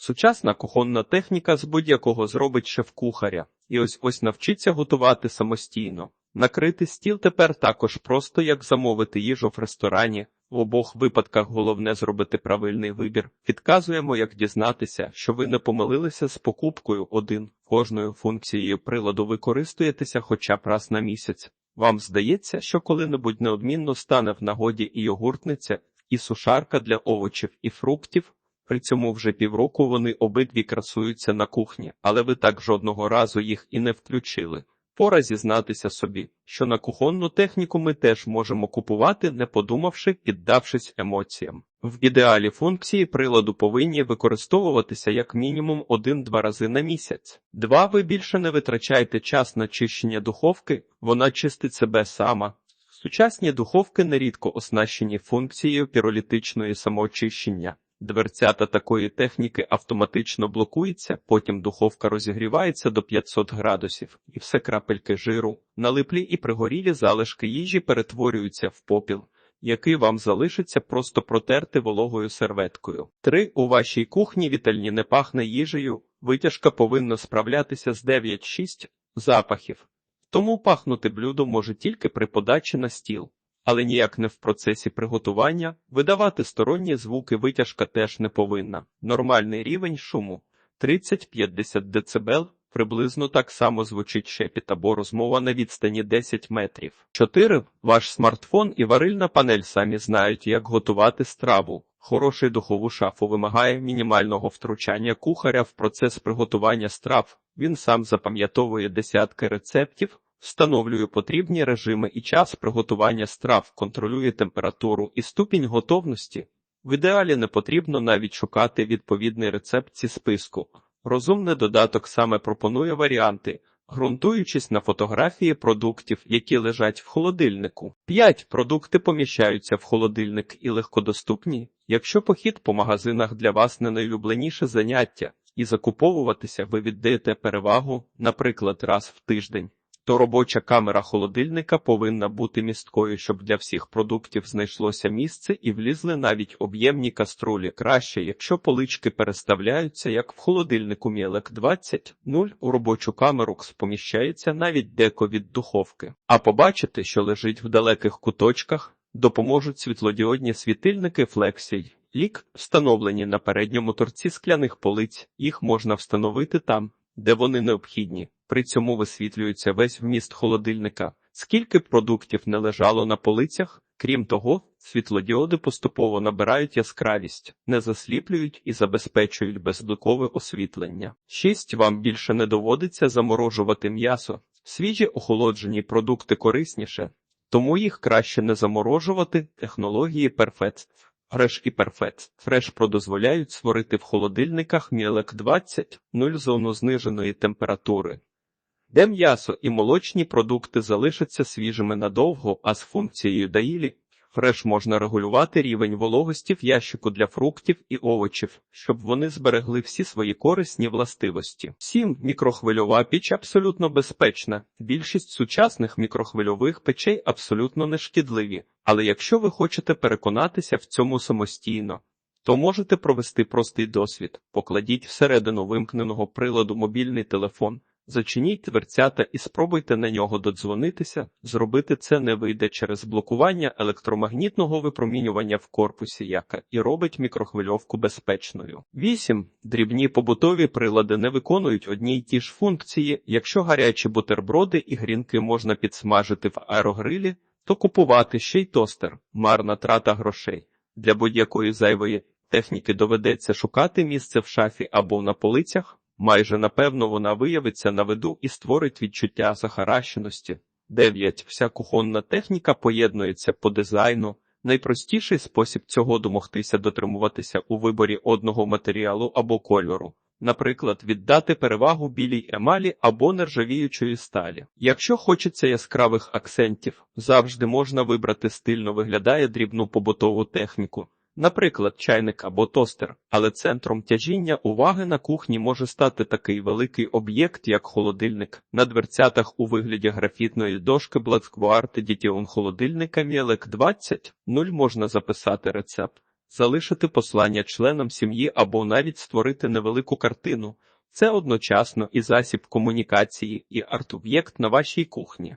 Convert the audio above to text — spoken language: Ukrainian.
Сучасна кухонна техніка з будь-якого зробить шеф-кухаря, і ось ось навчиться готувати самостійно. Накрити стіл тепер також просто як замовити їжу в ресторані. В обох випадках головне зробити правильний вибір. Підказуємо, як дізнатися, що ви не помилилися з покупкою один. Кожною функцією приладу ви користуєтеся хоча б раз на місяць. Вам здається, що коли-небудь неодмінно стане в нагоді і йогуртниця, і сушарка для овочів і фруктів. При цьому вже півроку вони обидві красуються на кухні, але ви так жодного разу їх і не включили. Пора зізнатися собі, що на кухонну техніку ми теж можемо купувати, не подумавши, піддавшись емоціям. В ідеалі функції приладу повинні використовуватися як мінімум один-два рази на місяць. Два ви більше не витрачаєте час на чищення духовки, вона чистить себе сама. Сучасні духовки нерідко оснащені функцією піролітичної самоочищення. Дверцята такої техніки автоматично блокується, потім духовка розігрівається до 500 градусів, і все крапельки жиру, налиплі і пригорілі залишки їжі перетворюються в попіл, який вам залишиться просто протерти вологою серветкою. 3. У вашій кухні вітальні не пахне їжею, витяжка повинна справлятися з 9-6 запахів. Тому пахнути блюдо може тільки при подачі на стіл але ніяк не в процесі приготування, видавати сторонні звуки витяжка теж не повинна. Нормальний рівень шуму 30-50 дБ, приблизно так само звучить шепіт або розмова на відстані 10 метрів. 4. Ваш смартфон і варильна панель самі знають, як готувати страву. Хороший духову шафу вимагає мінімального втручання кухаря в процес приготування страв. Він сам запам'ятовує десятки рецептів, Встановлює потрібні режими і час приготування страв, контролює температуру і ступінь готовності. В ідеалі не потрібно навіть шукати відповідний рецепт зі списку. Розумний додаток саме пропонує варіанти, ґрунтуючись на фотографії продуктів, які лежать в холодильнику. 5. Продукти поміщаються в холодильник і легкодоступні. Якщо похід по магазинах для вас не найулюбленіше заняття, і закуповуватися ви віддаєте перевагу, наприклад, раз в тиждень то робоча камера холодильника повинна бути місткою, щоб для всіх продуктів знайшлося місце і влізли навіть об'ємні каструлі. Краще, якщо полички переставляються, як в холодильнику Мілек 20 0 у робочу камеру поміщається навіть деко від духовки. А побачити, що лежить в далеких куточках, допоможуть світлодіодні світильники Flexi. Лік встановлені на передньому торці скляних полиць, їх можна встановити там, де вони необхідні. При цьому висвітлюється весь вміст холодильника, скільки продуктів не лежало на полицях. Крім того, світлодіоди поступово набирають яскравість, не засліплюють і забезпечують безбликове освітлення. 6. Вам більше не доводиться заморожувати м'ясо. Свіжі охолоджені продукти корисніше, тому їх краще не заморожувати технології Perfect. Греш і Перфект Фреш Про дозволяють створити в холодильниках Мілек 20 0 зону зниженої температури де м'ясо і молочні продукти залишаться свіжими надовго, а з функцією даїлі фреш можна регулювати рівень вологості в ящику для фруктів і овочів, щоб вони зберегли всі свої корисні властивості. 7. мікрохвильова піч абсолютно безпечна. Більшість сучасних мікрохвильових печей абсолютно нешкідливі, але якщо ви хочете переконатися в цьому самостійно. То можете провести простий досвід, покладіть всередину вимкненого приладу мобільний телефон, Зачиніть дверцята і спробуйте на нього додзвонитися. Зробити це не вийде через блокування електромагнітного випромінювання в корпусі, яка і робить мікрохвильовку безпечною. 8. дрібні побутові прилади не виконують одні й ті ж функції. Якщо гарячі бутерброди і грінки можна підсмажити в аерогрилі, то купувати ще й тостер, марна трата грошей. Для будь-якої зайвої техніки доведеться шукати місце в шафі або на полицях. Майже напевно вона виявиться на виду і створить відчуття захаращеності. 9. Вся кухонна техніка поєднується по дизайну. Найпростіший спосіб цього домогтися дотримуватися у виборі одного матеріалу або кольору, наприклад, віддати перевагу білій емалі або нержавіючої сталі. Якщо хочеться яскравих акцентів, завжди можна вибрати стильно виглядає дрібну побутову техніку наприклад, чайник або тостер, але центром тяжіння уваги на кухні може стати такий великий об'єкт, як холодильник. На дверцятах у вигляді графітної дошки Blackguard Edition холодильника Mielek 20 0 можна записати рецепт. залишити послання членам сім'ї або навіть створити невелику картину. Це одночасно і засіб комунікації, і арт-об'єкт на вашій кухні.